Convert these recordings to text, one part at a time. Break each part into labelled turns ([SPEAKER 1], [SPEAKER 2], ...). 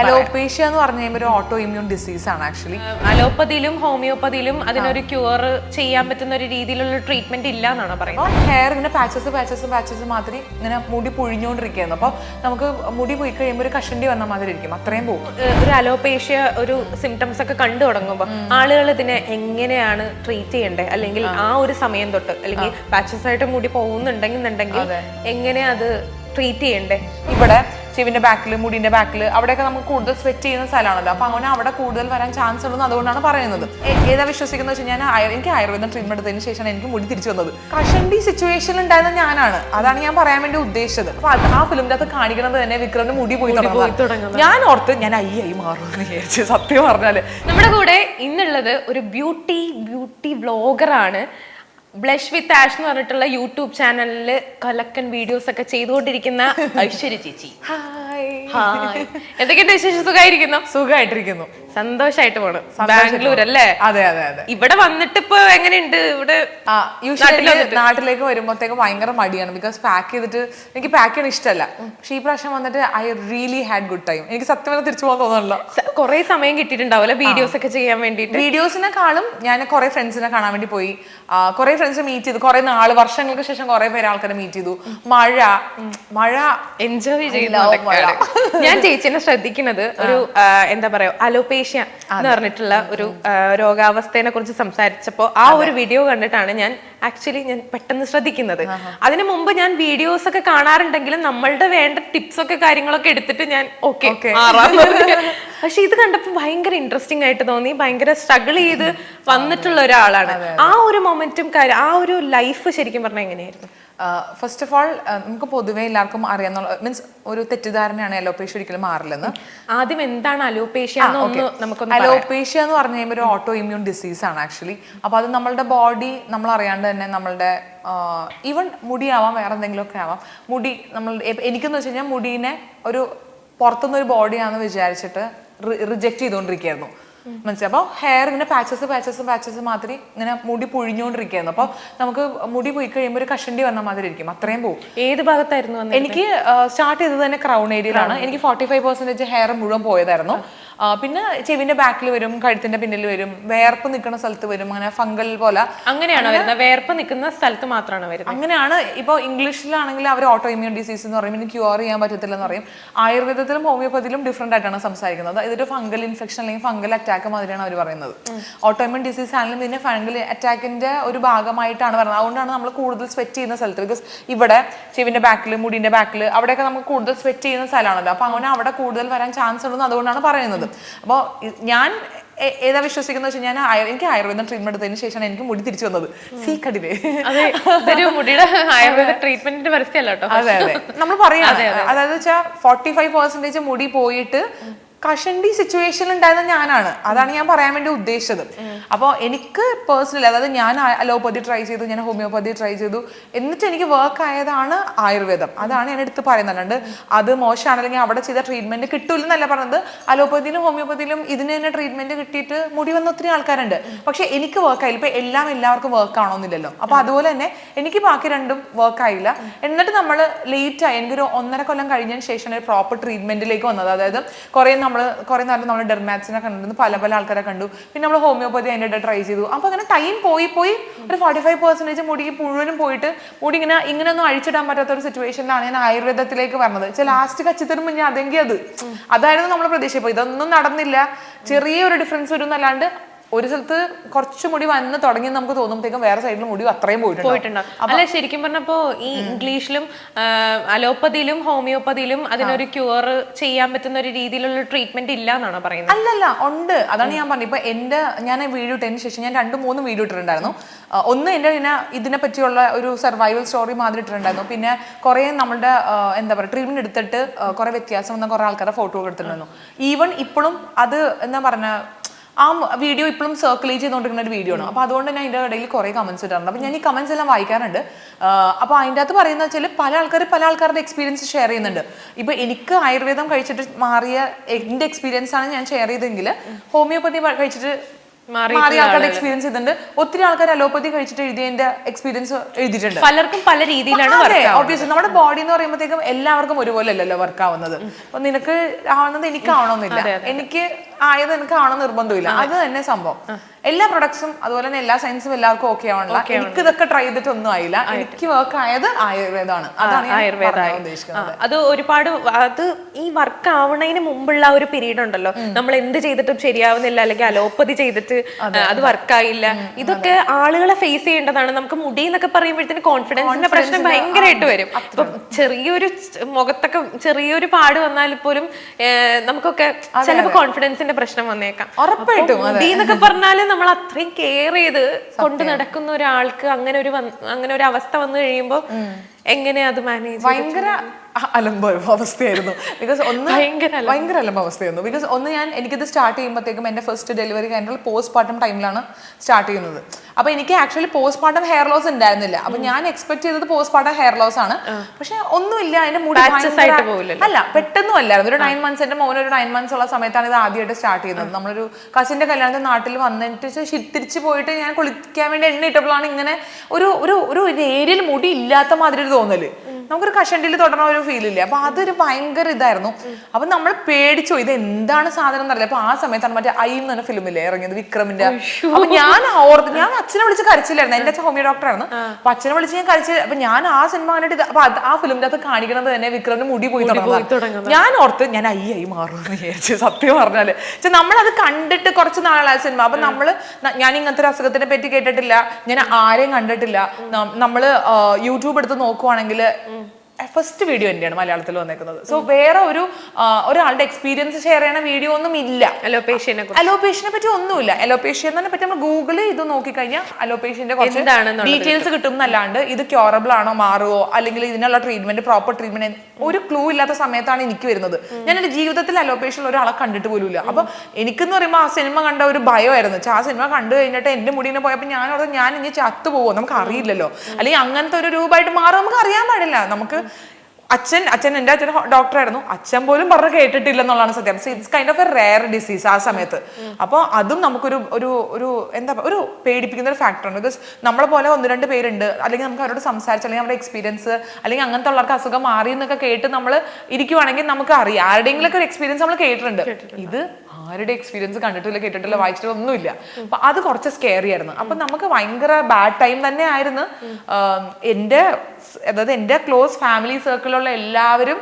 [SPEAKER 1] Alopecia എന്ന് പറഞ്ഞു കഴിയുമ്പോൾ ഒരു ഓട്ടോ ഇമ്മ്യൂൺ ഡിസീസ് ആണ് ആക്ച്വലി
[SPEAKER 2] അലോപ്പതിയിലും ഹോമിയോപ്പതിയിലും അതിനൊരു ക്യൂർ ചെയ്യാൻ പറ്റുന്ന ഒരു രീതിയിലുള്ള ട്രീറ്റ്മെന്റ് ഇല്ല എന്നാണ് പറയുന്നത്?
[SPEAKER 1] ഹെയർ ഇങ്ങനെ പാച്ചസ് പാച്ചസ് പാച്ചസ് മാതിരി ഇങ്ങനെ മുടി പൊഴിഞ്ഞുകൊണ്ടിരിക്കുകയായിരുന്നു. അപ്പോൾ നമുക്ക് മുടി പോയി കഴിയുമ്പോൾ ഒരു കഷണ്ടി വന്ന മാതിരി ഇരിക്കും. അത്രയും പോകും
[SPEAKER 2] ഒരു അലോപേഷ്യ ഒരു സിംറ്റംസ് ഒക്കെ കണ്ടു തുടങ്ങുമ്പോൾ ആളുകൾ ഇതിനെ എങ്ങനെയാണ് ട്രീറ്റ് ചെയ്യേണ്ടത് അല്ലെങ്കിൽ ആ. ഒരു സമയം തൊട്ട് അല്ലെങ്കിൽ പാച്ചസ് ആയിട്ട് മുടി പോകുന്നുണ്ടെങ്കിൽ എങ്ങനെ അത് ട്രീറ്റ് ചെയ്യണ്ടേ?
[SPEAKER 1] ഇവിടെ ചെവിന്റെ ബാക്കിൽ മുടിന്റെ ബാക്കിൽ അവിടെയൊക്കെ നമുക്ക് കൂടുതൽ സ്വെറ്റ് ചെയ്യുന്ന സ്ഥലമാണല്ലോ. അപ്പൊ അങ്ങനെ അവിടെ കൂടുതൽ വരാൻ ചാൻസ് ഉള്ളത് അതുകൊണ്ടാണ് പറയുന്നത്. ഏതാ വിശ്വസിക്കുന്നത് വെച്ചാൽ ഞാൻ എനിക്ക് ആയുർവേദം ട്രീറ്റ്മെന്റ് എടുത്തതിന് ശേഷമാണ് എനിക്ക് മുടി തിരിച്ചു വന്നത്. കഷണ്ടി സിറ്റുവേഷൻ ഉണ്ടായിരുന്ന ഞാനാണ്. അതാണ് ഞാൻ പറയാൻ വേണ്ടി ഉദ്ദേശിച്ചത്. അപ്പൊ അത് ആ ഫിലിമിന്റെ അകത്ത് കാണിക്കുന്നത് തന്നെ വിക്രമിന് മുടി പോയി ഞാൻ ഓർത്ത് ഞാൻ അയ്യായി മാറും എന്ന് വിചാരിച്ചു സത്യം പറഞ്ഞാൽ.
[SPEAKER 2] നമ്മുടെ കൂടെ ഇന്നുള്ളത് ഒരു ബ്യൂട്ടി ബ്യൂട്ടി വ്ളോഗറാണ് ബ്ലഷ് വിത്ത് ആഷ് എന്ന് പറഞ്ഞിട്ടുള്ള യൂട്യൂബ് ചാനലിൽ കലക്കൻ വീഡിയോസ് ഒക്കെ ചെയ്തുകൊണ്ടിരിക്കുന്ന ഐശ്വര്യ ചേച്ചി.
[SPEAKER 1] ഹായ്
[SPEAKER 2] ഹായ് എന്തൊക്കെയുണ്ട് വിശേഷം? സുഖമായിരിക്കുന്നു
[SPEAKER 1] സുഖമായിട്ടിരിക്കുന്നു
[SPEAKER 2] സന്തോഷായിട്ട് പോണം. ബാംഗ്ലൂർ അല്ലേ
[SPEAKER 1] അതെ അതെ അതെ.
[SPEAKER 2] ഇവിടെ വന്നിട്ട് ഇപ്പൊ എങ്ങനെയുണ്ട് ഇവിടെ?
[SPEAKER 1] നാട്ടിലേക്ക് വരുമ്പോഴത്തേക്ക് ഭയങ്കര മടിയാണ്. ബിക്കോസ് പാക്ക് ചെയ്തിട്ട് എനിക്ക് പാക്ക് ചെയ്യാൻ ഇഷ്ടമല്ല പക്ഷെ ഈ പ്രാവശ്യം വന്നിട്ട് I really had good time എനിക്ക് സത്യം പറഞ്ഞാൽ തിരിച്ചു പോകാൻ തോന്നുന്നില്ല.
[SPEAKER 2] കുറെ സമയം കിട്ടിയിട്ടുണ്ടാവില്ല വീഡിയോസ് ഒക്കെ ചെയ്യാൻ വേണ്ടിയിട്ട്?
[SPEAKER 1] വീഡിയോസിനെക്കാളും ഞാൻ കുറെ ഫ്രണ്ട്സിനെ കാണാൻ വേണ്ടി പോയി. കുറെ ഫ്രണ്ട്സ് മീറ്റ് ചെയ്തു. കുറെ നാല് വർഷങ്ങൾക്ക് ശേഷം കുറെ പേര് ആൾക്കാരെ മീറ്റ് ചെയ്തു. മഴ മഴ.
[SPEAKER 2] എൻജോയ് ചെയ്യുന്ന ഞാൻ ചേച്ചിനെ ശ്രദ്ധിക്കുന്നത് ഒരു എന്താ പറയാ അലോപേഷ്യ എന്ന് പറഞ്ഞിട്ടുള്ള ഒരു രോഗാവസ്ഥയെ കുറിച്ച് സംസാരിച്ചപ്പോ ആ ഒരു വീഡിയോ കണ്ടിട്ടാണ് ഞാൻ ആക്ച്വലി ഞാൻ പെട്ടെന്ന് ശ്രദ്ധിക്കുന്നത്. അതിനു മുമ്പ് ഞാൻ വീഡിയോസ് ഒക്കെ കാണാറുണ്ടെങ്കിലും നമ്മളുടെ വേണ്ട ടിപ്സ് ഒക്കെ കാര്യങ്ങളൊക്കെ എടുത്തിട്ട് ഞാൻ ഓക്കെ പക്ഷെ ഇത് കണ്ടപ്പോൾ ഭയങ്കര ഇൻട്രസ്റ്റിംഗ് ആയിട്ട് തോന്നി. ഭയങ്കര സ്ട്രഗിൾ ചെയ്ത് വന്നിട്ടുള്ള ഒരാളാണ്. ആ ഒരു മൊമെന്റും കാര്യം ആ ഒരു ലൈഫ് ശരിക്കും പറഞ്ഞാൽ എങ്ങനെയായിരുന്നു?
[SPEAKER 1] ഫസ്റ്റ് ഓഫ് ഓൾ നമുക്ക് പൊതുവെ എല്ലാവർക്കും അറിയാന്നുള്ള മീൻസ് ഒരു തെറ്റിദ്ധാരണയാണ് അലോപേഷ്യ ഒരിക്കലും മാറില്ലെന്ന്.
[SPEAKER 2] ആദ്യം എന്താണ് അലോപേഷ്യ
[SPEAKER 1] അലോപേഷ്യ എന്ന് പറഞ്ഞു കഴിയുമ്പോൾ ഒരു ഓട്ടോ ഇമ്മ്യൂൺ ഡിസീസ് ആണ് ആക്ച്വലി അപ്പോൾ അത് നമ്മളുടെ ബോഡി നമ്മൾ അറിയാണ്ട് തന്നെ നമ്മളുടെ ഈവൻ മുടിയാവാം വേറെ എന്തെങ്കിലുമൊക്കെ ആവാം. മുടി നമ്മൾ എനിക്കെന്ന് വെച്ച് കഴിഞ്ഞാൽ മുടീനെ ഒരു പുറത്തുനിന്ന് ഒരു ബോഡിയാണെന്ന് വിചാരിച്ചിട്ട് റിജക്ട് ചെയ്തുകൊണ്ടിരിക്കുകയായിരുന്നു. മനസ്സിലായി? അപ്പോൾ ഹെയർ ഇങ്ങനെ പാച്ചസ് പാച്ചസ് പാച്ചസ് മാതിരി ഇങ്ങനെ മുടി പൊഴിഞ്ഞുകൊണ്ടിരിക്കുകയായിരുന്നു. അപ്പോൾ നമുക്ക് മുടി പോയി കഴിയുമ്പോൾ ഒരു കഷണ്ടി വന്ന മാതിരി ഇരിക്കും. അത്രയും പോകും
[SPEAKER 2] ഏത് ഭാഗത്തായിരുന്നു
[SPEAKER 1] എനിക്ക് സ്റ്റാർട്ട് ചെയ്തത് തന്നെ ക്രൗൺ ഏരിയയിലാണ് എനിക്ക് ഫോർട്ടി ഫൈവ് പെർസെന്റേജ് ഹെയർ മുഴുവൻ പോയതായിരുന്നു. പിന്നെ ചെവിന്റെ ബാക്കിൽ വരും കഴുത്തിന്റെ പിന്നിൽ വരും വേർപ്പ് നിൽക്കുന്ന സ്ഥലത്ത് വരും അങ്ങനെ ഫംഗൽ പോലെ.
[SPEAKER 2] അങ്ങനെയാണ് വരുന്നത്? വേർപ്പ് നിൽക്കുന്ന സ്ഥലത്ത് മാത്രമാണ് വരുന്നത്?
[SPEAKER 1] അങ്ങനെയാണ്. ഇപ്പോൾ ഇംഗ്ലീഷിലാണെങ്കിൽ അവർ ഓട്ടോ ഇമ്മ്യൂൺ ഡിസീസ് എന്ന് പറയും. ഇനി ക്യൂർ ചെയ്യാൻ പറ്റത്തില്ല എന്ന് പറയും. ആയുർവേദത്തിലും ഹോമിയോപ്പതിയിലും ഡിഫറെന്റ് ആയിട്ടാണ് സംസാരിക്കുന്നത്. ഇതൊരു ഫംഗൽ ഇൻഫെക്ഷൻ അല്ലെങ്കിൽ ഫംഗൽ അറ്റാക്ക് മാതിരിയാണ് അവർ പറയുന്നത്. ഓട്ടോ ഇമ്മ്യൂൺ ഡിസീസ് ആണെങ്കിലും ഇതിനെ ഫംഗൽ അറ്റാക്കിന്റെ ഒരു ഭാഗമായിട്ടാണ് പറയുന്നത് അതുകൊണ്ടാണ് നമ്മൾ കൂടുതൽ സ്വെറ്റ് ചെയ്യുന്ന സ്ഥലത്ത്. ബിക്കോസ് ഇവിടെ ചെവിന്റെ ബാക്കിൽ മുടിന്റെ ബാക്കിൽ അവിടെയൊക്കെ നമുക്ക് കൂടുതൽ സ്വെറ്റ് ചെയ്യുന്ന സ്ഥലമാണല്ലോ. അപ്പൊ അങ്ങനെ അവിടെ കൂടുതൽ വരാൻ ചാൻസ് ഉണ്ടെന്ന് അതുകൊണ്ടാണ് പറയുന്നത്. അപ്പോൾ ഞാൻ ഏതാ വിശ്വസിക്കുന്നത് വെച്ചാൽ ഞാൻ എനിക്ക് ആയുർവേദം ട്രീറ്റ്മെന്റ് എടുത്തതിന് ശേഷമാണ് എനിക്ക് മുടി തിരിച്ചു വന്നത്. സീ കടിലേ
[SPEAKER 2] അതെ ഇതൊരു മുടിയുടെ ആയുർവേദ ട്രീറ്റ്മെന്റിന്റെ പരസ്യമല്ല കേട്ടോ.
[SPEAKER 1] അതെ അതെ. നമ്മൾ പറയാം. അതായത് വെച്ചാൽ ഫോർട്ടി ഫൈവ് പെർസെന്റേജ് മുടി പോയിട്ട് കഷണ്ടി സിറ്റുവേഷൻ ഉണ്ടായിരുന്ന ഞാനാണ്. അതാണ് ഞാൻ പറയാൻ വേണ്ടി ഉദ്ദേശിച്ചത്. അപ്പോൾ എനിക്ക് പേഴ്സണലി അതായത് ഞാൻ അലോപ്പതി ട്രൈ ചെയ്തു ഞാൻ ഹോമിയോപ്പതി ട്രൈ ചെയ്തു. എന്നിട്ട് എനിക്ക് വർക്ക് ആയതാണ് ആയുർവേദം. അതാണ് ഞാൻ എടുത്ത് പറയുന്നത്. അത് അല്ലെങ്കിൽ അവിടെ ചെയ്ത ട്രീറ്റ്മെന്റ് കിട്ടൂലെന്നല്ല പറഞ്ഞത്. അലോപ്പതിയിലും ഹോമിയോപ്പതിയിലും ഇതിന് തന്നെ ട്രീറ്റ്മെന്റ് കിട്ടിയിട്ട് മുടി വന്ന ഒത്തിരി ആൾക്കാരുണ്ട്. പക്ഷെ എനിക്ക് വർക്ക് ആയില്ല. ഇപ്പൊ എല്ലാം എല്ലാവർക്കും വർക്ക് ആണോന്നില്ലല്ലോ അപ്പൊ അതുപോലെ തന്നെ എനിക്ക് ബാക്കി രണ്ടും വർക്ക് ആയില്ല. എന്നിട്ട് നമ്മൾ ലേറ്റ് ആയി. എനിക്കൊരു ഒന്നര കൊല്ലം കഴിഞ്ഞതിന് ശേഷം ഒരു പ്രോപ്പർ ട്രീറ്റ്മെന്റിലേക്ക് വന്നത്. അതായത് കുറെ നമ്മൾ കുറെ നേരം നമ്മൾ ഡെർമാറ്റ്സിനെ കണ്ടിരുന്നു പല പല ആൾക്കാരെ കണ്ടു. പിന്നെ നമ്മൾ ഹോമിയോപ്പതി അതിന്റെ ട്രൈ ചെയ്തു. അപ്പോൾ അങ്ങനെ ടൈം പോയി പോയി ഒരു ഫോർട്ടി ഫൈവ് പെർസെന്റേജ് മുടി മുഴുവനും പോയിട്ട് മുടി ഇങ്ങനെ ഇങ്ങനെ ഒന്നും അഴിച്ചിടാൻ പറ്റാത്ത ഒരു സിറ്റുവേഷനിലാണ് ഞാൻ ആയുർവേദത്തിലേക്ക് വന്നത്. ചില ലാസ്റ്റ് കച്ചിത്തരും ഞാൻ അതെങ്കിൽ അത്. അതായിരുന്നു നമ്മൾ പ്രതീക്ഷ ഇതൊന്നും നടന്നില്ല. ചെറിയൊരു ഡിഫറൻസ് വരും എന്നല്ലാണ്ട് ഒരു സ്ഥലത്ത് കുറച്ച് മുടി വന്ന് തുടങ്ങി നമുക്ക് തോന്നുമ്പോഴത്തേക്കും വേറെ സൈഡിൽ മുടി അത്രയും പോയിട്ടുണ്ട്
[SPEAKER 2] അല്ല ശരിക്കും പറഞ്ഞപ്പോ ഈ ഇംഗ്ലീഷിലും അലോപ്പതിയിലും ഹോമിയോപ്പതിയിലും അതിനൊരു ക്യൂർ ചെയ്യാൻ പറ്റുന്ന ഒരു രീതിയിലുള്ള ട്രീറ്റ്മെന്റ് ഇല്ല എന്നാണ് പറയുന്നത്?
[SPEAKER 1] അല്ലല്ല ഉണ്ട്. അതാണ് ഞാൻ പറഞ്ഞത്. ഇപ്പൊ എന്റെ ഞാൻ വീഡിയോ ഇട്ടതിന് ശേഷം ഞാൻ രണ്ട് മൂന്ന് വീഡിയോ ഇട്ടിട്ടുണ്ടായിരുന്നു. ഒന്ന് എന്റെ പിന്നെ ഇതിനെ പറ്റിയുള്ള ഒരു സർവൈവൽ സ്റ്റോറി മാതിരി ഇട്ടിട്ടുണ്ടായിരുന്നു. പിന്നെ കുറെ നമ്മളുടെ എന്താ പറയുക ട്രീറ്റ്മെന്റ് എടുത്തിട്ട് കുറെ വ്യത്യാസം വന്ന കുറെ ആൾക്കാരുടെ ഫോട്ടോ എടുത്തിട്ടുണ്ടായിരുന്നു. ഈവൺ ഇപ്പോഴും അത് എന്താ പറഞ്ഞ ആ വീഡിയോ ഇപ്പോഴും സർക്കുലേറ്റ് ചെയ്തുകൊണ്ടിരിക്കുന്ന ഒരു വീഡിയോ ആണ്. അപ്പോൾ അതുകൊണ്ട് തന്നെ അതിന്റെ ഇടയിൽ കുറേ കമൻസ് ഇടാറുണ്ട്. അപ്പോൾ ഞാൻ ഈ കമൻസ് എല്ലാം വായിക്കാറുണ്ട്. അപ്പൊ അതിന്റെ അകത്ത് പറയുന്ന വെച്ചാൽ പല ആൾക്കാർ പല ആൾക്കാരുടെ എക്സ്പീരിയൻസ് ഷെയർ ചെയ്യുന്നുണ്ട്. ഇപ്പൊ എനിക്ക് ആയുർവേദം കഴിച്ചിട്ട് മാറിയ എന്റെ എക്സ്പീരിയൻസ് ആണ് ഞാൻ ഷെയർ ചെയ്തെങ്കിൽ ഹോമിയോപ്പതി കഴിച്ചിട്ട് മാറി ആൾക്കാരുടെ എക്സ്പീരിയൻസ് ചെയ്തിട്ടുണ്ട് ഒത്തിരി ആൾക്കാർ അലോപ്പതി കഴിച്ചിട്ട് എഴുതിയതിന്റെ എക്സ്പീരിയൻസ് എഴുതിയിട്ടുണ്ട്.
[SPEAKER 2] പലർക്കും പല രീതിയിലാണ്
[SPEAKER 1] ഓബിയസ്ലി നമ്മുടെ ബോഡി എന്ന് പറയുമ്പോഴത്തേക്കും എല്ലാവർക്കും ഒരുപോലെ അല്ലല്ലോ വർക്ക് ആവുന്നത്. അപ്പൊ നിനക്ക് ആവുന്നത് എനിക്ക് ആവണമെന്നില്ല എനിക്ക് കാണാൻ നിർബന്ധമില്ല. അത്. തന്നെ സംഭവം. എല്ലാ പ്രൊഡക്ട്സും അതുപോലെ തന്നെ എല്ലാ സയൻസും എല്ലാവർക്കും ഓക്കെ ആവണില്ല. എനിക്ക് ഇതൊക്കെ ട്രൈ ചെയ്തിട്ടൊന്നും ആയില്ല. എനിക്ക് വർക്ക് ആയത് ആയുർവേദമാണ്. അതാണ്
[SPEAKER 2] അത് ഒരുപാട് അത് ഈ വർക്ക് ആവണതിന് മുമ്പുള്ള ഒരു പീരീഡ് ഉണ്ടല്ലോ. നമ്മൾ എന്ത് ചെയ്തിട്ടും ശരിയാവുന്നില്ല. അല്ലെങ്കിൽ അലോപ്പതി ചെയ്തിട്ട് അത് വർക്കായില്ല ഇതൊക്കെ ആളുകളെ ഫേസ് ചെയ്യേണ്ടതാണ്. നമുക്ക് മുടി എന്നൊക്കെ പറയുമ്പോഴത്തേന് കോൺഫിഡൻസിന്റെ പ്രശ്നം ഭയങ്കരമായിട്ട് വരും. ഇപ്പം ചെറിയൊരു മുഖത്തൊക്കെ ചെറിയൊരു പാട് വന്നാൽ പോലും നമുക്കൊക്കെ ചിലപ്പോൾ കോൺഫിഡൻസിന്റെ പ്രശ്നം വന്നേക്കാം.
[SPEAKER 1] ഉറപ്പായിട്ടും,
[SPEAKER 2] എന്നൊക്കെ പറഞ്ഞാൽ നമ്മൾ അത്രയും കെയർ ചെയ്ത് കൊണ്ട് നടക്കുന്ന ഒരാൾക്ക് അങ്ങനെ ഒരു അങ്ങനെ ഒരു അവസ്ഥ വന്നു കഴിയുമ്പോൾ എങ്ങനെയാ അത് മാനേജ്
[SPEAKER 1] ഭയങ്കര അലമ്പ അവസ്ഥയായിരുന്നു. ബിക്കോസ് ഒന്ന്
[SPEAKER 2] ഭയങ്കര
[SPEAKER 1] ഭയങ്കര അലമ്പ അവസ്ഥയായിരുന്നു. ബിക്കോസ് ഒന്ന് ഞാൻ എനിക്കിത് സ്റ്റാർട്ട് ചെയ്യുമ്പോഴത്തേക്കും എന്റെ ഫസ്റ്റ് ഡെലിവറി കഴിഞ്ഞാൽ പോസ്റ്റ് പാർട്ടം ടൈമിലാണ് സ്റ്റാർട്ട് ചെയ്യുന്നത്. അപ്പോൾ എനിക്ക് actually postpartum hair loss ഉണ്ടായിരുന്നില്ല അപ്പോൾ ഞാൻ എക്സ്പെക്ട് ചെയ്തത് പോസ്റ്റ് പാർട്ടം ഹെയർ ലോസ് ആണ് പക്ഷെ ഒന്നുമില്ല അതിന്റെ മുടി. അല്ല പെട്ടെന്നും അല്ലായിരുന്നു. ഒരു നയൻ മന്ത്സ് എന്റെ മോൻ ഒരു നയൻ മന്ത്സ് ഉള്ള സമയത്താണ് ഇത് ആദ്യമായിട്ട് സ്റ്റാർട്ട് ചെയ്യുന്നത്. നമ്മളൊരു കസിന്റെ കല്യാണത്തിൽ നാട്ടിൽ വന്നിട്ട് തിരിച്ചു പോയിട്ട് ഞാൻ കുളിക്കാൻ വേണ്ടി എണ്ണ ഇട്ടപ്പോഴാണ് ഇങ്ങനെ ഒരു ഒരു ഒരു ഏരിയയിൽ മുടി ഇല്ലാത്ത മാതിരി ഒരു തോന്നൽ. നമുക്കൊരു കഷണ്ടിൽ തൊടണ ഒരു ഫീൽ ഇല്ല? അപ്പൊ അതൊരു ഭയങ്കര ഇതായിരുന്നു. അപ്പൊ നമ്മൾ പേടിച്ചു ഇത് എന്താണ് സാധനം എന്നറിയില്ല. അപ്പൊ ആ സമയത്താണ് മറ്റേ ഐ എന്ന് പറഞ്ഞ ഫിലിമില്ലേ ഇറങ്ങിയത് വിക്രമിന്റെ. അപ്പൊ ഞാൻ ഓർത്ത് ഞാൻ അച്ഛനെ വിളിച്ച് കരച്ചില്ലായിരുന്നു. എന്റെ അച്ഛൻ ഹോമിയോ ഡോക്ടറാണ് അപ്പൊ അച്ഛനെ വിളിച്ച് ഞാൻ കരച്ചില്ല. അപ്പൊ ഞാൻ ആ സിനിമ കണ്ടിട്ട് അപ്പൊ ആ ഫിലിമിന്റെ അകത്ത് കാണിക്കുന്നത് തന്നെ വിക്രമിന്റെ മുടി പോയി തുടങ്ങുന്നത് ഞാൻ ഓർത്ത് ഞാൻ ഐ ഐ മാറുമെന്ന് വിചാരിച്ചു സത്യം പറഞ്ഞാൽ. അത് കണ്ടിട്ട് കുറച്ച് നാളായ സിനിമ അപ്പൊ നമ്മൾ ഞാൻ ഇങ്ങനത്തെ ഒരു അസുഖത്തിനെ പറ്റി കേട്ടിട്ടില്ല. ഞാൻ ആരെയും കണ്ടിട്ടില്ല. നമ്മൾ യൂട്യൂബ് എടുത്ത് നോക്കുവാണെങ്കിൽ ഫസ്റ്റ് വീഡിയോ തന്നെയാണ് മലയാളത്തിൽ വന്നേക്കുന്നത്. സോ വേറെ ഒരു ഒരാളുടെ എക്സ്പീരിയൻസ് ഷെയർ ചെയ്യണ വീഡിയോ ഒന്നും ഇല്ല.
[SPEAKER 2] അലോപേഷ്യനെ
[SPEAKER 1] അലോപേഷ്യനെ പറ്റി ഒന്നുമില്ല. അലോപേഷ്യ എന്ന് പറ്റി നമ്മൾ ഗൂഗിൾ ഇത് നോക്കിക്കഴിഞ്ഞാൽ അലോപേഷ്യന്റെ കുറച്ച് ഡീറ്റെയിൽസ് കിട്ടും എന്നല്ലാണ്ട് ഇത് ക്യൂറബിൾ ആണോ മാറുമോ അല്ലെങ്കിൽ ഇതിനുള്ള ട്രീറ്റ്മെന്റ് പ്രോപ്പർ ട്രീറ്റ്മെന്റ് ഒരു ക്ലൂ ഇല്ലാത്ത സമയത്താണ് എനിക്ക് വരുന്നത്. ഞാൻ എന്റെ ജീവിതത്തിൽ അലോപേഷ്യയിൽ ഒരാളെ കണ്ടിട്ട് പോലും ഇല്ല അപ്പൊ എനിക്കെന്ന് പറയുമ്പോൾ ആ സിനിമ കണ്ട ഒരു ഭയമായിരുന്നു. ആ സിനിമ കണ്ടു കഴിഞ്ഞിട്ട് എന്റെ മുടിനെ പോയപ്പോൾ ഞാൻ അവിടെ ഞാൻ ഇനി ചത്തു പോവോ നമുക്ക് അറിയില്ലല്ലോ അല്ലെങ്കിൽ അങ്ങനത്തെ ഒരു രൂപമായിട്ട് മാറും. നമുക്ക് അറിയാൻ പാടില്ല. നമുക്ക് അച്ഛൻ അച്ഛൻ എന്റെ അച്ഛൻ ഡോക്ടറായിരുന്നു അച്ഛൻ പോലും പറഞ്ഞ് കേട്ടിട്ടില്ല എന്നുള്ളതാണ് സത്യം. So it's kind of a rare disease ആ സമയത്ത്. അപ്പോൾ അതും നമുക്കൊരു ഒരു ഒരു എന്താ ഒരു പേടിപ്പിക്കുന്ന ഒരു ഫാക്ടറാണ് ബിക്കോസ് നമ്മളെ പോലെ ഒന്ന് രണ്ട് പേരുണ്ട്. അല്ലെങ്കിൽ നമുക്ക് അവരോട് സംസാരിച്ച് അല്ലെങ്കിൽ നമ്മുടെ എക്സ്പീരിയൻസ് അല്ലെങ്കിൽ അങ്ങനത്തെ ഉള്ളവർക്ക് അസുഖം മാറി എന്നൊക്കെ കേട്ട് നമ്മൾ ഇരിക്കുവാണെങ്കിൽ നമുക്ക് അറിയാം. ആരുടെയെങ്കിലും ഒക്കെ ഒരു എക്സ്പീരിയൻസ് നമ്മൾ കേട്ടിട്ടുണ്ട്. ഇത് ആരുടെ എക്സ്പീരിയൻസ് കണ്ടിട്ടില്ല കേട്ടിട്ടില്ല വായിച്ചിട്ടില്ല ഒന്നുമില്ല. അപ്പൊ അത് കുറച്ച് സ്കെയറി ആയിരുന്നു. അപ്പൊ നമുക്ക് ഭയങ്കര ബാഡ് ടൈം തന്നെ ആയിരുന്നു. എന്റെ എന്റെ അതായത് എന്റെ ക്ലോസ് ഫാമിലി സർക്കിളിലുള്ള എല്ലാവരും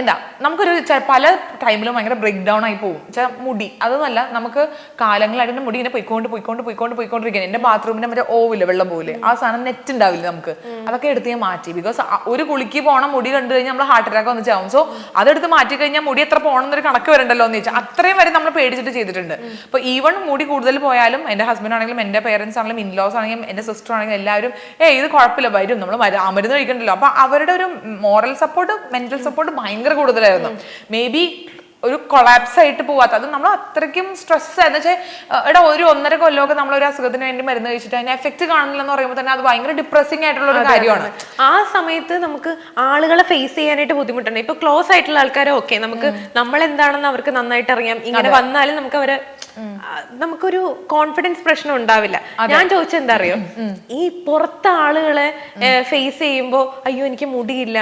[SPEAKER 1] എന്താ നമുക്കൊരു പല ടൈമിലും ഭയങ്കര ബ്രേക്ക് ഡൗൺ ആയി പോകും വെച്ചാൽ മുടി അതൊന്നല്ല നമുക്ക് കാലങ്ങളായിട്ട് എന്റെ മുടി ഇങ്ങനെ പോയിക്കൊണ്ട് പോയിക്കൊണ്ട് പോയിക്കൊണ്ട് പോയിക്കൊണ്ടിരിക്കുന്നത് എന്റെ ബാത്റൂമിന്റെ മറ്റേ ഓവില്ല വെള്ളം പോലെ. ആ സാധനം നെറ്റ് ഉണ്ടാവില്ല നമുക്ക്. അതൊക്കെ എടുത്ത് ഞാൻ മാറ്റി. ബിക്കോസ് ഒരു കുളിക്ക് പോണ മുടി കണ്ടു കഴിഞ്ഞാൽ നമ്മൾ ഹാർട്ട് അറ്റാക്ക് വന്ന് ചാവും. സോ അതെടുത്ത് മാറ്റി കഴിഞ്ഞാൽ മുടി എത്ര പോകണം എന്നൊരു കണക്ക് വരണ്ടല്ലോ എന്ന് ചോദിച്ചാൽ അത്രയും വരെ നമ്മൾ പേടിച്ചിട്ട് ചെയ്തിട്ടുണ്ട്. അപ്പൊ ഈവൺ മുടി കൂടുതൽ പോയാലും എന്റെ ഹസ്ബൻഡ് ആണെങ്കിലും എന്റെ പേരൻസ് ആണെങ്കിലും ഇൻലോസ് ആണെങ്കിലും എന്റെ സിസ്റ്റർ ആണെങ്കിലും എല്ലാവരും ഏ ഇത് കുഴപ്പമില്ല വരും. നമ്മൾ മരുന്ന് കഴിക്കണ്ടല്ലോ. അപ്പൊ അവരുടെ ഒരു മോറൽ സപ്പോർട്ട് മെന്റൽ സപ്പോർട്ട് ഭയങ്കര കൂടുതലായിരുന്നു. മേ ബി ഒരു കൊളാപ്സ് ആയിട്ട് പോവാത്ത. അത് നമ്മൾ അത്രയ്ക്കും സ്ട്രെസ് എന്ന് വെച്ചാൽ എടാ ഒരു ഒന്നര കൊല്ലമൊക്കെ നമ്മൾ ഒരു അസുഖത്തിന് വേണ്ടി മരുന്ന് കഴിച്ചിട്ട് അതിന് എഫക്ട് കാണില്ല എന്ന് പറയുമ്പോൾ തന്നെ അത് ഭയങ്കര ഡിപ്രസിംഗ് ആയിട്ടുള്ള ഒരു കാര്യമാണ്.
[SPEAKER 2] ആ സമയത്ത് നമുക്ക് ആളുകളെ ഫേസ് ചെയ്യാനായിട്ട് ബുദ്ധിമുട്ടുണ്ട്. ഇപ്പൊ ക്ലോസ് ആയിട്ടുള്ള ആൾക്കാരെ ഓക്കെ നമുക്ക് നമ്മൾ എന്താണെന്ന് അവർക്ക് നന്നായിട്ട് അറിയാം. ഇങ്ങനെ വന്നാലും നമുക്ക് അവരെ നമുക്കൊരു കോൺഫിഡൻസ് പ്രശ്നം ഉണ്ടാവില്ല. ഞാൻ ചോദിച്ചത് എന്താ അറിയോ? ഈ പുറത്തെ ആളുകളെ ഫേസ് ചെയ്യുമ്പോ അയ്യോ എനിക്ക് മുടിയില്ല.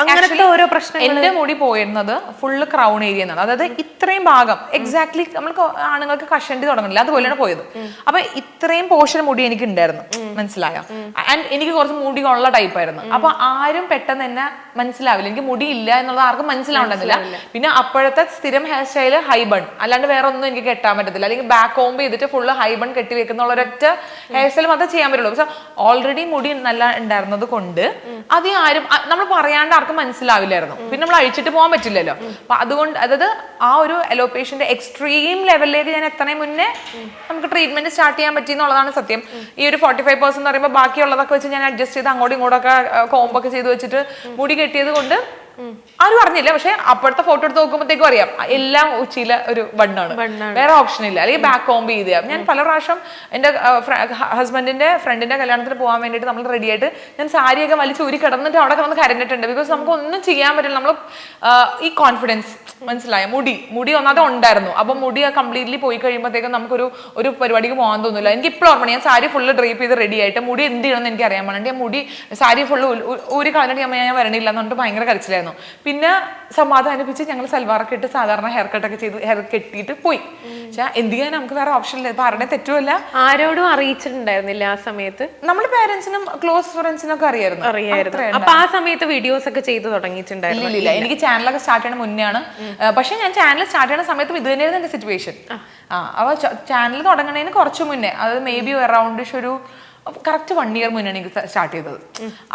[SPEAKER 2] അങ്ങനത്തെ ഓരോ പ്രശ്നം
[SPEAKER 1] എന്റെ മുടി പോയിരുന്നത് ഫുള്ള് ക്രൗൺ ഏരിയ എന്നാണ്. അതായത് ഇത്രയും ഭാഗം എക്സാക്ട്ലി നമ്മൾ ആണുങ്ങൾക്ക് കഷണ്ടി തുടങ്ങുന്നില്ല. അതുപോലെയാണ് പോയത്. അപ്പൊ ഇത്രയും പോഷൻ മുടി എനിക്ക് ഉണ്ടായിരുന്നു മനസ്സിലായോ? ആൻഡ് എനിക്ക് കുറച്ച് മുടി ഉള്ള ടൈപ്പ് ആയിരുന്നു. അപ്പൊ ആരും പെട്ടെന്ന് തന്നെ മനസ്സിലാവില്ല. എനിക്ക് മുടി ഇല്ല എന്നുള്ളത് ആർക്കും മനസ്സിലാവുന്നില്ല. പിന്നെ അപ്പോഴത്തെ സ്ഥിരം ഹെയർ സ്റ്റൈൽ ഹൈബൺ അല്ലാണ്ട് വേറെ ഒന്നും എനിക്ക് കെട്ടാൻ പറ്റത്തില്ല. അല്ലെങ്കിൽ ബാക്ക് കോംബ് ചെയ്തിട്ട് ഫുള്ള് ഹൈബൺ കെട്ടി വെക്കുന്ന ഒരൊറ്റ ഹെയർ സ്റ്റൈൽ മാത്രമേ ചെയ്യാൻ പറ്റുള്ളൂ. പക്ഷെ ഓൾറെഡി മുടി നല്ല ഉണ്ടായിരുന്നത് കൊണ്ട് അത് ആരും നമ്മൾ പറയാണ്ട് ആർക്കും മനസ്സിലാവില്ലായിരുന്നു. പിന്നെ നമ്മൾ അഴിച്ചിട്ട് പോകാൻ പറ്റില്ലല്ലോ. അപ്പൊ അതുകൊണ്ട് അതായത് ആ ഒരു അലോപേഷ്യന്റെ എക്സ്ട്രീം ലെവലിലേക്ക് ഞാൻ എത്തണേ മുന്നേ നമുക്ക് ട്രീറ്റ്മെന്റ് സ്റ്റാർട്ട് ചെയ്യാൻ പറ്റി എന്നുള്ളതാണ് സത്യം. ഈ ഒരു ഫോർട്ടി ഫൈവ് പെർസെന്റ് പറയുമ്പോൾ ബാക്കിയുള്ളതൊക്കെ വെച്ച് ഞാൻ അഡ്ജസ്റ്റ് ചെയ്ത് അങ്ങോട്ടും ഇങ്ങോട്ടൊക്കെ കോമ്പൊക്കെ ചെയ്ത് വെച്ചിട്ട് മുടി കെട്ടിയത് കൊണ്ട് ആരും അറിഞ്ഞില്ല പക്ഷെ അപ്പോഴത്തെ ഫോട്ടോ എടുത്ത് നോക്കുമ്പോഴത്തേക്കും അറിയാം. എല്ലാം ഉച്ചയിലെ ഒരു വണ്ണാണ്. വേറെ ഓപ്ഷൻ ഇല്ല. അല്ലെങ്കിൽ ബാക്ക് കോംബ് ചെയ്ത് ചെയ്യാം ഞാൻ പല പ്രാവശ്യം എന്റെ ഹസ്ബൻഡിന്റെ ഫ്രണ്ടിന്റെ കല്യാണത്തിന് പോകാൻ വേണ്ടിയിട്ട് നമ്മൾ റെഡി ആയിട്ട് ഞാൻ സാരിയൊക്കെ വലിച്ച് ഊരി കിടന്നിട്ട് അവിടെ കിടന്ന് കരഞ്ഞിട്ടുണ്ട്. ബിക്കോസ് നമുക്ക് ഒന്നും ചെയ്യാൻ പറ്റില്ല. നമ്മൾ ഈ കോൺഫിഡൻസ് മനസ്സിലായ? മുടി. മുടി ഒന്നാതെ ഉണ്ടായിരുന്നു. അപ്പൊ മുടി കംപ്ലീറ്റ്ലി പോയി കഴിയുമ്പോഴത്തേക്കും നമുക്കൊരു ഒരു പരിപാടിക്ക് പോകാൻ തോന്നില്ല. എനിക്ക് ഇപ്പോഴും ഓർമ്മ ഞാൻ സാരി ഫുള്ള് ഡ്രേപ്പ് ചെയ്ത് റെഡി ആയിട്ട് മുടി എന്ത് ചെയ്യണമെന്ന് എനിക്ക് അറിയാൻ വേണ്ടി മുടി സാരി ഫുള്ള് ഊരി കളഞ്ഞിട്ട് ഞാൻ ഞാൻ വരണില്ല എന്ന് പറഞ്ഞിട്ട് ഭയങ്കര കരച്ചിലായിരുന്നു. പിന്നെ സമാധാനിപ്പിച്ച് ഞങ്ങൾ സൽവാറൊക്കെ ഇട്ട് സാധാരണ ഹെയർ കട്ടൊക്കെ ചെയ്ത് ഹെയർ കെട്ടിയിട്ട് പോയി. പക്ഷെ എന്ത് ചെയ്യാൻ നമുക്ക് വേറെ ഓപ്ഷൻ ഇല്ല. ഇപ്പൊ ആരുടെ തെറ്റുമല്ല.
[SPEAKER 2] ആരോടും അറിയിച്ചിട്ടുണ്ടായിരുന്നില്ല ആ സമയത്ത്?
[SPEAKER 1] നമ്മുടെ പേരൻസിനും ക്ലോസ് ഫ്രണ്ട്സിനും ഒക്കെ അറിയായിരുന്നു.
[SPEAKER 2] അറിയായിരുന്നു. അപ്പൊ ആ സമയത്ത് വീഡിയോസ് ഒക്കെ ചെയ്തു
[SPEAKER 1] തുടങ്ങിയിട്ടുണ്ടായിരുന്നില്ല എനിക്ക് ചാനലൊക്കെ സ്റ്റാർട്ട് ചെയ്യണ മുന്നെയാണ്. പക്ഷെ ഞാൻ ചാനൽ സ്റ്റാർട്ട് ചെയ്യണ സമയത്ത് ഇത് തന്നെയായിരുന്നു എന്റെ സിറ്റുവേഷൻ ആ. അപ്പൊ ചാനൽ തുടങ്ങണതിന് കുറച്ച് മുന്നേ അത് മേ ബി അറൌണ്ട് ഒരു കറക്റ്റ് വൺ ഇയർ മുന്നേ എനിക്ക് സ്റ്റാർട്ട് ചെയ്തത്.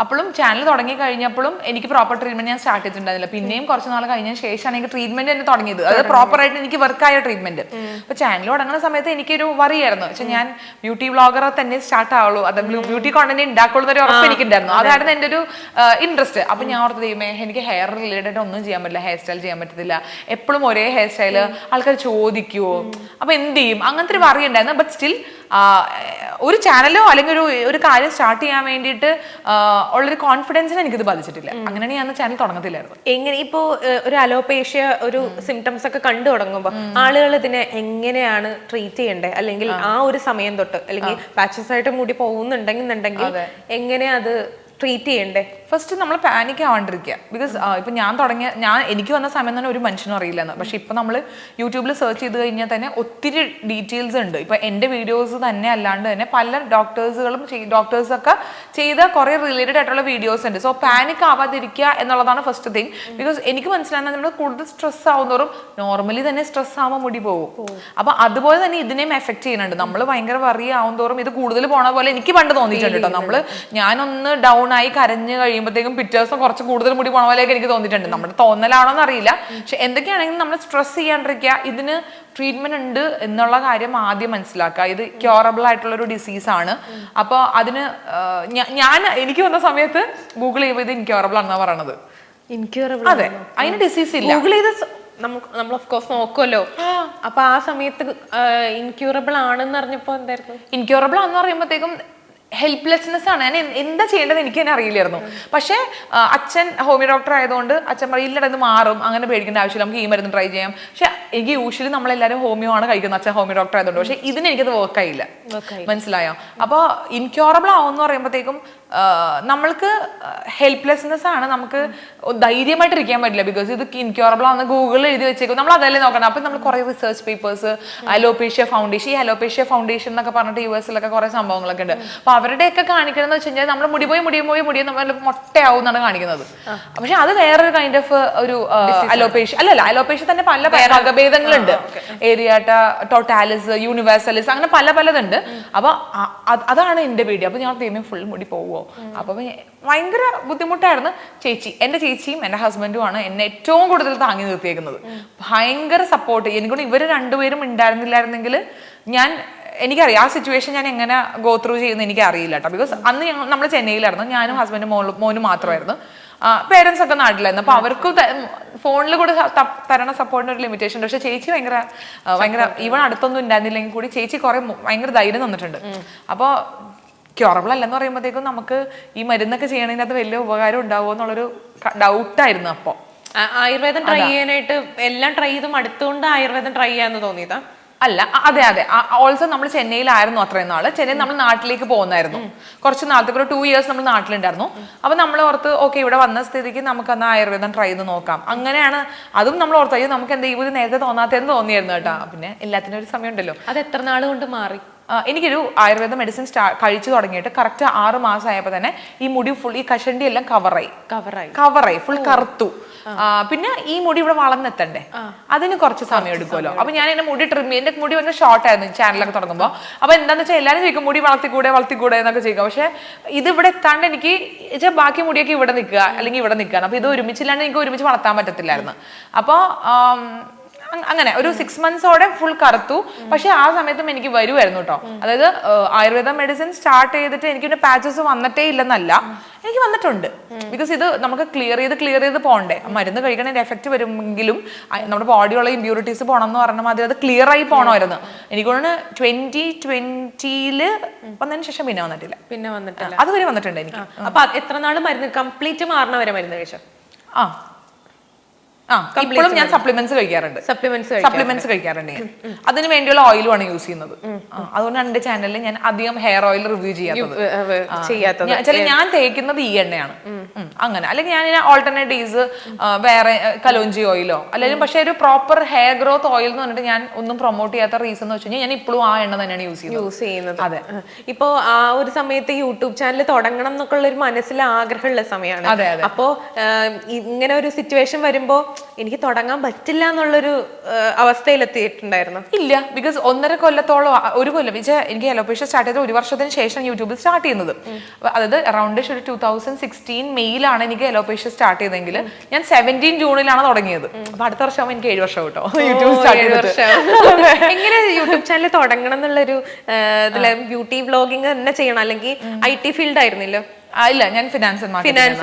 [SPEAKER 1] അപ്പോഴും ചാനൽ തുടങ്ങി കഴിഞ്ഞപ്പോഴും എനിക്ക് പ്രോപ്പർ ട്രീറ്റ്മെന്റ് ഞാൻ സ്റ്റാർട്ട് ചെയ്തിട്ടുണ്ടായിരുന്നില്ല. പിന്നെയും കുറച്ച് നാൾ കഴിഞ്ഞ ശേഷമാണ് എനിക്ക് ട്രീറ്റ്മെന്റ് തന്നെ തുടങ്ങിയത്. അത് പ്രോപ്പർ ആയിട്ട് എനിക്ക് വർക്കായ ട്രീറ്റ്മെന്റ് അപ്പൊ ചാനൽ തുടങ്ങുന്ന സമയത്ത് എനിക്കൊരു വറിയായിരുന്നു പക്ഷെ ഞാൻ ബ്യൂട്ടി വ്ളോഗർ തന്നെ സ്റ്റാർട്ട് ആവുള്ളൂ. അത് ബ്യൂട്ടി കോണ്ടന്റ് ഉണ്ടാക്കുള്ളൂ എന്നൊരു ഉറപ്പ് എനിക്കുണ്ടായിരുന്നു. അതായിരുന്നു എന്റെ ഒരു ഇൻട്രസ്റ്റ് അപ്പൊ ഞാൻ ഓർത്ത് ദൈവമേ എനിക്ക് ഹെയർ റിലേറ്റഡ് ഒന്നും ചെയ്യാൻ പറ്റില്ല. ഹെയർ സ്റ്റൈൽ ചെയ്യാൻ പറ്റത്തില്ല. എപ്പോഴും ഒരേ ഹെയർ സ്റ്റൈൽ ആൾക്കാർ ചോദിക്കുവോ? അപ്പൊ എന്ത് ചെയ്യും? അങ്ങനത്തെ ഒരു വറി ഉണ്ടായിരുന്നു. ബട്ട് സ്റ്റിൽ ഒരു ചാനലോ അല്ലെങ്കിൽ ഒരു ഒരു കാര്യം സ്റ്റാർട്ട് ചെയ്യാൻ വേണ്ടിയിട്ട് ഉള്ളൊരു കോൺഫിഡൻസിനെ എനിക്കിത് ബാധിച്ചിട്ടില്ല. അങ്ങനെയാണ് ഞാൻ ചാനൽ തുടങ്ങത്തില്ലായിരുന്നു.
[SPEAKER 2] എങ്ങനെ ഇപ്പോ ഒരു അലോപേഷ്യ ഒരു സിംറ്റംസ് ഒക്കെ കണ്ടു തുടങ്ങുമ്പോൾ ആളുകൾ ഇതിനെ എങ്ങനെയാണ് ട്രീറ്റ് ചെയ്യേണ്ടത് അല്ലെങ്കിൽ ആ. ഒരു സമയം തൊട്ട് അല്ലെങ്കിൽ പാച്ചസ് ആയിട്ട് മുടി പോകുന്നുണ്ടെങ്കിൽ എങ്ങനെ അത് ട്രീറ്റ് ചെയ്യണ്ടേ?
[SPEAKER 1] ഫസ്റ്റ് നമ്മൾ പാനിക് ആവാണ്ടിരിക്കുക ബിക്കോസ് ഇപ്പൊ ഞാൻ തുടങ്ങിയ ഞാൻ എനിക്ക് വന്ന സമയം തന്നെ ഒരു മനുഷ്യനും അറിയില്ലെന്ന്. പക്ഷേ ഇപ്പൊ നമ്മൾ യൂട്യൂബിൽ സെർച്ച് ചെയ്ത് കഴിഞ്ഞാൽ തന്നെ ഒത്തിരി ഡീറ്റെയിൽസ് ഉണ്ട്. ഇപ്പൊ എന്റെ വീഡിയോസ് തന്നെ അല്ലാണ്ട് തന്നെ പല ഡോക്ടേഴ്സുകളും ഡോക്ടേഴ്സൊക്കെ ചെയ്ത കുറേ റിലേറ്റഡ് ആയിട്ടുള്ള വീഡിയോസ് ഉണ്ട്. സോ പാനിക് ആവാതിരിക്കുക എന്നുള്ളതാണ് ഫസ്റ്റ് തിങ് ബിക്കോസ് എനിക്ക് മനസ്സിലാകുന്ന നമ്മൾ കൂടുതൽ സ്ട്രെസ് ആവുന്നതോറും നോർമലി തന്നെ സ്ട്രെസ് ആവുമ്പോൾ മുടി പോകും. അപ്പൊ അതുപോലെ തന്നെ ഇതിനെയും എഫക്ട് ചെയ്യുന്നുണ്ട്. നമ്മൾ ഭയങ്കര വറി ആവുന്നതോറും ഇത് കൂടുതൽ പോണ പോലെ എനിക്ക് പണ്ട് തോന്നിയിട്ടുണ്ട് കേട്ടോ നമ്മൾ ഞാനൊന്ന് ഡൗൺ ആയി കരഞ്ഞ് കഴിയുമ്പോഴത്തേക്കും പിറ്റേ ദിവസം കുറച്ച് കൂടുതൽ മുടി പോണ പോലെയൊക്കെ എനിക്ക് തോന്നിയിട്ടുണ്ട്. നമ്മുടെ തോന്നലാണോ എന്നറിയില്ല പക്ഷെ എന്തൊക്കെയാണെങ്കിലും നമ്മൾ സ്ട്രെസ് ചെയ്യാണ്ടിരിക്കുക. ഇതിന് ട്രീറ്റ്മെന്റ് ഉണ്ട് എന്നുള്ള കാര്യം ആദ്യം മനസ്സിലാക്കുക. ഇത് ക്യൂറബിൾ ആയിട്ടുള്ള ഒരു ഡിസീസ് ആണ്. അപ്പോൾ അതിന് ഞാൻ എനിക്ക് വന്ന സമയത്ത് ഗൂഗിൾ ചെയ്യുമ്പോൾ ഇത് ഇൻക്യൂറബിൾ ആണെന്നാണ് പറയണത്.
[SPEAKER 2] ഇൻക്യൂറബിൾ
[SPEAKER 1] അതെ. അതിന് ഡിസീസ് ഇല്ല.
[SPEAKER 2] ഗൂഗിൾ ചെയ്ത് നമുക്ക് നമ്മൾ ഓഫ് കോഴ്സ് നോക്കുമല്ലോ അപ്പൊ ആ സമയത്ത് ഇൻക്യൂറബിൾ ആണെന്ന് അറിഞ്ഞപ്പോ എന്തായിരുന്നു?
[SPEAKER 1] ഇൻക്യൂറബിൾ ആണെന്ന് പറയുമ്പോഴത്തേക്കും ഹെൽപ്ലെസ്നെസ് ആണ്. ഞാൻ എന്താ ചെയ്യേണ്ടത് എനിക്ക് തന്നെ അറിയില്ലായിരുന്നു. പക്ഷേ അച്ഛൻ ഹോമിയോ ഡോക്ടർ ആയതുകൊണ്ട് അച്ഛൻ പറയും ഇല്ലട ഇത് മാറും. അങ്ങനെ പേടിക്കേണ്ട ആവശ്യമില്ല. നമുക്ക് ഈ മരുന്ന് ട്രൈ ചെയ്യാം. പക്ഷെ എനിക്ക് യൂഷ്വലി നമ്മളെല്ലാവരും ഹോമിയോ ആണ് കഴിക്കുന്നത് അച്ഛൻ ഹോമിയോ ഡോക്ടർ ആയതുകൊണ്ട്. പക്ഷെ ഇതിന് എനിക്കത് വർക്ക് ആയില്ല. മനസ്സിലായോ? അപ്പോൾ ഇൻക്യൂറബിൾ ആവുമെന്ന് പറയുമ്പോഴത്തേക്കും ആ, നമ്മൾക്ക് ഹെൽപ്ലെസ്നെസ് ആണ്. നമുക്ക് ധൈര്യമായിട്ട് ഇരിക്കാൻ പറ്റില്ല. ബിക്കോസ് ഇത് ഇൻക്യൂറബിൾ ആണെന്ന് ഗൂഗിൾ എഴുതി വെച്ചേക്കും നമ്മൾ അതല്ലേ നോക്കണം അപ്പം നമ്മൾ കുറേ റിസർച്ച് പേപ്പേഴ്സ് അലോപേഷ്യ ഫൗണ്ടേഷൻ ഈ അലോപേഷ്യ ഫൗണ്ടേഷൻ എന്നൊക്കെ പറഞ്ഞിട്ട് യു എസിലൊക്കെ കുറേ സംഭവങ്ങളൊക്കെ ഉണ്ട്. അപ്പൊ അവരുടെയൊക്കെ കാണിക്കണമെന്ന് വെച്ച് കഴിഞ്ഞാൽ നമ്മൾ മുടിപോയി മുടി പോയി മുടി നമ്മൾ മൊട്ടയാവും എന്നാണ് കാണിക്കുന്നത് പക്ഷെ അത് വേറൊരു കൈൻഡ് ഓഫ് ഒരു അലോപേഷ്യ അല്ലല്ല അലോപേഷ്യ തന്നെ പല വകഭേദങ്ങളുണ്ട് ഏരിയാട്ട ടോട്ടാലിസ് യൂണിവേഴ്സലിസ് അങ്ങനെ പല പലതുണ്ട്. അപ്പൊ അതാണ് എന്റെ പേടി. അപ്പൊ ഞാൻ തീമേ ഫുൾ മുടി പോവോ അപ്പൊ അപ്പം ഭയങ്കര ബുദ്ധിമുട്ടായിരുന്നു. ചേച്ചി എന്റെ ചേച്ചിയും എന്റെ ഹസ്ബൻഡുമാണ് എന്നെ ഏറ്റവും കൂടുതൽ താങ്ങി നിർത്തിയേക്കുന്നത്. ഭയങ്കര സപ്പോർട്ട് എനിക്കൊണ്ട് ഇവർ രണ്ടുപേരും ഉണ്ടായിരുന്നില്ലായിരുന്നെങ്കിൽ ഞാൻ എനിക്കറിയാം ആ സിറ്റുവേഷൻ ഞാൻ എങ്ങനെ ഗോ ത്രൂ ചെയ്യുന്ന എനിക്ക് അറിയില്ല കേട്ടോ. ബിക്കോസ് അന്ന് ഞങ്ങൾ നമ്മൾ ചെന്നൈയിലായിരുന്നു. ഞാനും ഹസ്ബൻഡും മോളും മോനും മാത്രമായിരുന്നു. പേരൻസ് ഒക്കെ നാട്ടിലായിരുന്നു. അപ്പൊ അവർക്ക് ഫോണിൽ കൂടെ തരണ സപ്പോർട്ടിന് ഒരു ലിമിറ്റേഷൻ ഉണ്ട് പക്ഷെ ചേച്ചി ഭയങ്കര ഭയങ്കര ഈവൺ അടുത്തൊന്നും ഉണ്ടായിരുന്നില്ലെങ്കിൽ കൂടി ചേച്ചി കുറെ ഭയങ്കര ധൈര്യം തന്നിട്ടുണ്ട്. അപ്പോൾ ക്യൂറബിൾ അല്ലെന്ന് പറയുമ്പോഴത്തേക്കും നമുക്ക് ഈ മരുന്നൊക്കെ ചെയ്യണതിനകത്ത് വലിയ ഉപകാരം ഉണ്ടാവുമോ എന്നുള്ളൊരു ഡൗട്ടായിരുന്നു അപ്പോൾ
[SPEAKER 2] അപ്പോ. ആയുർവേദം ട്രൈ ചെയ്യാനായിട്ട് എല്ലാം ട്രൈ ചെയ്തും അടുത്തുകൊണ്ട് ആയുർവേദം ട്രൈ ചെയ്യാന്ന് തോന്നിയതാ?
[SPEAKER 1] അല്ല അതെ അതെ. ഓൾസോ നമ്മൾ ചെന്നൈയിലായിരുന്നു അത്രയും നാൾ. ചെന്നൈ നമ്മൾ നാട്ടിലേക്ക് പോകുന്നായിരുന്നു. കുറച്ച് നാളത്തേക്ക് ഒരു ടു ഇയേഴ്സ് നമ്മൾ നാട്ടിലുണ്ടായിരുന്നു. അപ്പൊ നമ്മൾ ഓർത്ത് ഓക്കെ ഇവിടെ വന്ന സ്ഥിതിക്ക് നമുക്ക് അന്ന് ആയുർവേദം ട്രൈ ചെയ്ത് നോക്കാം. അങ്ങനെയാണ് അതും നമ്മൾ ഓർത്ത് അയ്യോ നമുക്ക് എന്താ ഇത് നേരത്തെ തോന്നാത്തതെന്ന് തോന്നിയായിരുന്നു കേട്ടോ. പിന്നെ എല്ലാത്തിനും ഒരു സമയമുണ്ടല്ലോ.
[SPEAKER 2] അത് എത്ര നാൾ കൊണ്ട് മാറി?
[SPEAKER 1] എനിക്കൊരു ആയുർവേദ മെഡിസിൻ സ്റ്റാ കഴിച്ചു തുടങ്ങിയിട്ട് കറക്റ്റ് ആറ് മാസം ആയപ്പോൾ തന്നെ ഈ മുടി ഫുൾ ഈ കഷണ്ടി എല്ലാം കവറായി
[SPEAKER 2] കവറായി
[SPEAKER 1] കവറായി ഫുൾ കറുത്തു. പിന്നെ ഈ മുടി ഇവിടെ വളർന്നെത്തണ്ടേ? അതിന് കുറച്ച് സമയം എടുക്കുമല്ലോ. അപ്പൊ ഞാൻ എന്റെ മുടി ട്രിം എന്റെ മുടി വന്ന ഷോർട്ട് ആയിരുന്നു ചാനലൊക്കെ തുടങ്ങുമ്പോൾ അപ്പൊ എന്താന്ന് വെച്ചാൽ എല്ലാവരും ചോദിക്കും മുടി വളർത്തിക്കൂടെ വളർത്തിക്കൂടെ എന്നൊക്കെ ചോദിക്കും. പക്ഷെ ഇത് ഇവിടെ എത്താണ്ട് എനിക്ക് വെച്ചാൽ ബാക്കി മുടിയൊക്കെ ഇവിടെ നിൽക്കുക അല്ലെങ്കിൽ ഇവിടെ നിൽക്കുകയാണ്. അപ്പൊ ഇത് ഒരുമിച്ചില്ലാണ്ട് എനിക്ക് ഒരുമിച്ച് വളർത്താൻ പറ്റത്തില്ലായിരുന്നു. അപ്പോൾ അങ്ങനെ ഒരു സിക്സ് മന്ത്സോടെ ഫുൾ കറുത്തു. പക്ഷെ ആ സമയത്തും എനിക്ക് വരുമായിരുന്നു കേട്ടോ അതായത് ആയുർവേദ മെഡിസിൻ സ്റ്റാർട്ട് ചെയ്തിട്ട് എനിക്ക് പിന്നെ പാച്ചസ് വന്നിട്ടേ ഇല്ലെന്നല്ല. എനിക്ക് വന്നിട്ടുണ്ട്. ബിക്കോസ് ഇത് നമുക്ക് ക്ലിയർ ചെയ്ത് ക്ലിയർ ചെയ്ത് പോകണ്ടേ മരുന്ന് കഴിക്കണതിന്റെ എഫക്റ്റ് വരുമെങ്കിലും നമ്മുടെ ബോഡിയുള്ള ഇമ്പ്യൂരിറ്റീസ് പോകണം എന്ന് പറഞ്ഞ മാതിരി അത് ക്ലിയർ ആയി പോകണമായിരുന്നു എനിക്ക് തോന്നുന്നു ട്വന്റി ട്വന്റിയിൽ വന്നതിന് ശേഷം പിന്നെ വന്നിട്ടില്ല.
[SPEAKER 2] പിന്നെ വന്നിട്ടില്ല.
[SPEAKER 1] അതുവരെ വന്നിട്ടുണ്ട് എനിക്ക്.
[SPEAKER 2] അപ്പൊ എത്ര നാൾ മരുന്ന് കംപ്ലീറ്റ് മാറണ വരെ മരുന്ന് കഴിച്ചോ?
[SPEAKER 1] ആ ഇപ്പോഴും ഞാൻ സപ്ലിമെന്റ്സ് കഴിക്കാറുണ്ട്.
[SPEAKER 2] സപ്ലിമെന്റ്സ്
[SPEAKER 1] സപ്ലിമെന്റ്സ് കഴിക്കാറുണ്ട്. ഞാൻ അതിന് വേണ്ടിയുള്ള ഓയിലുമാണ് യൂസ് ചെയ്യുന്നത്. അതുകൊണ്ടാണ് എന്റെ ചാനലിൽ ഞാൻ അധികം ഹെയർ ഓയിൽ റിവ്യൂ ചെയ്യാത്തത്. ഞാൻ- ചില ഞാൻ തേക്കുന്നത് ഈ എണ്ണയാണ്. അങ്ങനെ. അല്ലെങ്കിൽ ഞാൻ ഓൾട്ടർനേറ്റ് ഡേയ്സ് വേറെ കലോഞ്ചി ഓയിലോ അല്ലെങ്കിൽ പക്ഷേ ഒരു പ്രോപ്പർ ഹെയർ ഗ്രോത്ത് ഓയിൽ എന്ന് പറഞ്ഞിട്ട് ഞാൻ ഒന്നും പ്രൊമോട്ട് ചെയ്യാത്ത റീസൺ എന്ന് വെച്ചാൽ ഞാൻ ഇപ്പോഴും ആ എണ്ണ തന്നെയാണ് യൂസ് ചെയ്യുന്നത്.
[SPEAKER 2] യൂസ് ചെയ്യുന്നത്.
[SPEAKER 1] അതെ.
[SPEAKER 2] ഇപ്പോ ആ ഒരു സമയത്ത് യൂട്യൂബ് ചാനൽ തുടങ്ങണം എന്നൊക്കെ ഉള്ള ഒരു മനസ്സിൽ ആഗ്രഹമുള്ള സമയമാണ്. അപ്പോ ഇങ്ങനെ ഒരു സിറ്റുവേഷൻ വരുമ്പോ എനിക്ക് തുടങ്ങാൻ പറ്റില്ല എന്നുള്ളൊരു അവസ്ഥയിലെത്തിയിട്ടുണ്ടായിരുന്നു.
[SPEAKER 1] ഇല്ല ബിക്കോസ് ഒന്നര കൊല്ലത്തോളം ഒരു കൊല്ലം വിജയ എനിക്ക് അലോപേഷ്യ സ്റ്റാർട്ട് ചെയ്ത് ഒരു വർഷത്തിന് ശേഷം യൂട്യൂബിൽ സ്റ്റാർട്ട് ചെയ്യുന്നത്. അതായത് അറൌണ്ട് ഒരു ടൂ തൗസൻഡ് സിക്സ്റ്റീൻ മെയിലാണ് എനിക്ക് അലോപേഷ്യ സ്റ്റാർട്ട് ചെയ്തെങ്കിൽ ഞാൻ സെവന്റീൻ ജൂണിലാണ് തുടങ്ങിയത്. അപ്പൊ അടുത്ത വർഷം എനിക്ക് ഏഴ് വർഷം കേട്ടോ. യൂട്യൂബ് സ്റ്റാർട്ട്
[SPEAKER 2] എങ്ങനെ യൂട്യൂബ് ചാനൽ തുടങ്ങണം എന്നുള്ളൊരു ബ്യൂട്ടി വ്ലോഗിങ് തന്നെ ചെയ്യണം. അല്ലെങ്കിൽ ഐ ടി ഫീൽഡ് ആയിരുന്നല്ലോ?
[SPEAKER 1] ഇല്ല ഞാൻ ഫിനാൻസ്
[SPEAKER 2] ഫിനാൻസ്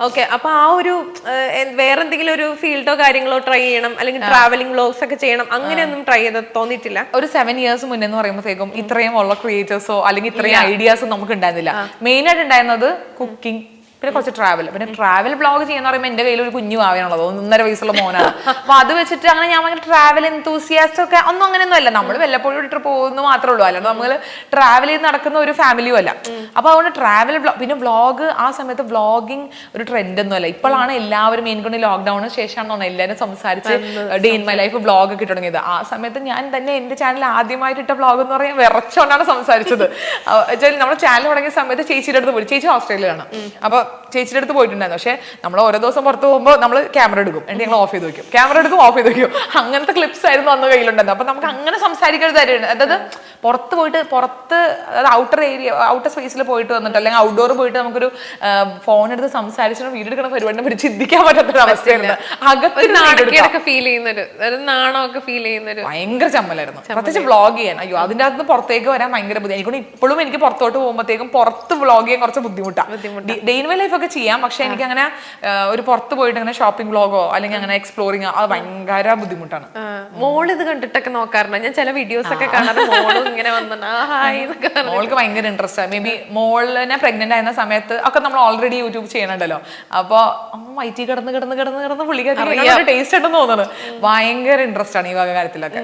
[SPEAKER 2] ഓക്കെ അപ്പൊ ആ ഒരു വേറെന്തെങ്കിലും ഒരു ഫീൽഡോ കാര്യങ്ങളോ ട്രൈ ചെയ്യണം അല്ലെങ്കിൽ ട്രാവലിംഗ് വ്ലോഗ്സ് ഒക്കെ ചെയ്യണം അങ്ങനെയൊന്നും ട്രൈ ചെയ്ത് തോന്നിയിട്ടില്ല?
[SPEAKER 1] ഒരു സെവൻ ഇയേഴ്സ് മുന്നേ എന്ന് പറയുമ്പോഴത്തേക്കും ഇത്രയും ഉള്ള ക്രിയേറ്റേഴ്സോ അല്ലെങ്കിൽ ഇത്രയും ഐഡിയാസോ നമുക്ക് ഉണ്ടായിരുന്നില്ല. മെയിൻ ആയിട്ട് ഉണ്ടായിരുന്നത് കുക്കിംഗ് പിന്നെ കുറച്ച് ട്രാവൽ പിന്നെ ട്രാവൽ ബ്ലോഗ് ചെയ്യുന്ന പറയുമ്പോൾ എന്റെ കയ്യിൽ ഒരു കുഞ്ഞു ആവാനുള്ളത് ഒന്നര വയസ്സുള്ള മോനാണ്. അപ്പൊ അത് വെച്ചിട്ട് അങ്ങനെ ഞാൻ ഭയങ്കര ട്രാവൽ എന്തൂസിയാസ്റ്റ് ഒക്കെ. ഒന്നും അങ്ങനെയൊന്നും അല്ല. നമ്മൾ വല്ലപ്പോഴും ഒരു ട്രിപ്പ് പോകുന്നു മാത്രമേ ഉള്ളൂ. അല്ലാണ്ട് നമ്മൾ ട്രാവൽ ചെയ്ത് നടക്കുന്ന ഒരു ഫാമിലിയും അല്ല. അപ്പൊ അതുകൊണ്ട് ട്രാവൽ ബ്ലോഗ് പിന്നെ ബ്ലോഗ് ആ സമയത്ത് വ്ളോഗിങ് ഒരു ട്രെൻഡ് ഒന്നും അല്ല. ഇപ്പോഴാണ് എല്ലാവരും എനിക്കൊണ്ട് ലോക്ക്ഡൌണിന് തോന്നുന്നത് എല്ലാവരും സംസാരിച്ച് day in my life vlog ഒക്കെ തുടങ്ങിയത് ആ സമയത്ത് ഞാൻ തന്നെ എന്റെ ചാനൽ ആദ്യമായിട്ട് ഇട്ട ബ്ലോഗ് എന്ന് പറയാൻ വിറച്ചോണ്ടാണ് സംസാരിച്ചത്. നമ്മുടെ ചാനൽ തുടങ്ങിയ സമയത്ത് ചേച്ചിയുടെ അടുത്ത് പോയി. ചേച്ചി ഓസ്ട്രേലിയയിലാണ് അപ്പൊ ചേച്ചിയുടെ അടുത്ത് പോയിട്ടുണ്ടായിരുന്നു. പക്ഷെ നമ്മൾ ഓരോ ദിവസം പുറത്ത് പോകുമ്പോൾ നമ്മൾ ക്യാമറ എടുക്കും. എന്നിട്ട് ഞങ്ങൾ ഓഫ് ചെയ്ത് വെക്കും. ക്യാമറ എടുക്കും ഓഫ് ചെയ്ത് വെക്കും. അങ്ങനത്തെ ക്ലിപ്സ് ആയിരുന്നു അന്ന് കയ്യിലുണ്ടായിരുന്നു അപ്പൊ നമുക്ക് അങ്ങനെ സംസാരിക്കരുത് അതായത് പുറത്ത് പോയിട്ട് പുറത്ത് അതായത് ഔട്ടർ ഏരിയ ഔട്ടർ സ്പേസിൽ പോയിട്ട് വന്നിട്ട് അല്ലെങ്കിൽ ഔട്ട്ഡോർ പോയിട്ട് നമുക്കൊരു ഫോൺ എടുത്ത് സംസാരിച്ചിട്ട് വീഡിയോ എടുക്കുന്ന പരിപാടിനെ പറ്റി ചിന്തിക്കാൻ പറ്റാത്തൊരു അവസ്ഥയാണ് അകത്ത്
[SPEAKER 2] ഫീൽ ചെയ്യുന്നൊരു ഒരു നാണമൊക്കെ ഫീൽ ചെയ്യുന്നൊരു
[SPEAKER 1] ഭയങ്കര ചമ്മലായിരുന്നു. പ്രത്യേകിച്ച് വ്ളോഗ് ചെയ്യാൻ. അയ്യോ അതിന്റെ അകത്ത് പുറത്തേക്ക് വരാൻ ഭയങ്കര ബുദ്ധിമുട്ട് എനിക്കൊണ്ട് ഇപ്പോഴും എനിക്ക് പുറത്തോട്ട് പോകുമ്പോഴത്തേക്കും പുറത്ത് വ്ളോഗ് ചെയ്യാൻ കുറച്ച് ബുദ്ധിമുട്ടാണ്. ഡെയിൻ മൈ ലൈഫ് ഒക്കെ ചെയ്യാം. പക്ഷെ എനിക്ക് അങ്ങനെ ഒരു പുറത്ത് പോയിട്ട് അങ്ങനെ ഷോപ്പിംഗ് വ്ളോഗോ അല്ലെങ്കിൽ അങ്ങനെ എക്സ്പ്ലോറിങ് അത് ഭയങ്കര ബുദ്ധിമുട്ടാണ്.
[SPEAKER 2] മോൾ മോൾ ഇത് കണ്ടിട്ടൊക്കെ നോക്കാറുണ്ട്? ഞാൻ ചില വീഡിയോസ് ഒക്കെ കാണാറ് മോളും ഇങ്ങനെ
[SPEAKER 1] മോൾക്ക് ഭയങ്കര ഇൻട്രസ്റ്റ് ആണ് മേ ബി മോളിനെ പ്രഗ്നന്റ് ആയിരുന്ന സമയത്ത് ഒക്കെ നമ്മൾ ഓൾറെഡി യൂട്യൂബ് ചെയ്യണുണ്ടല്ലോ. അപ്പൊ വൈറ്റി കിടന്ന് കിടന്ന് കിടന്ന് കിടന്ന് പുള്ളിക്കാരി ടേസ്റ്റ് ഉണ്ടെന്ന് തോന്നുന്നു. ഭയങ്കര ഇൻട്രസ്റ്റ് ആണ് ഈ വക കാര്യത്തിലൊക്കെ.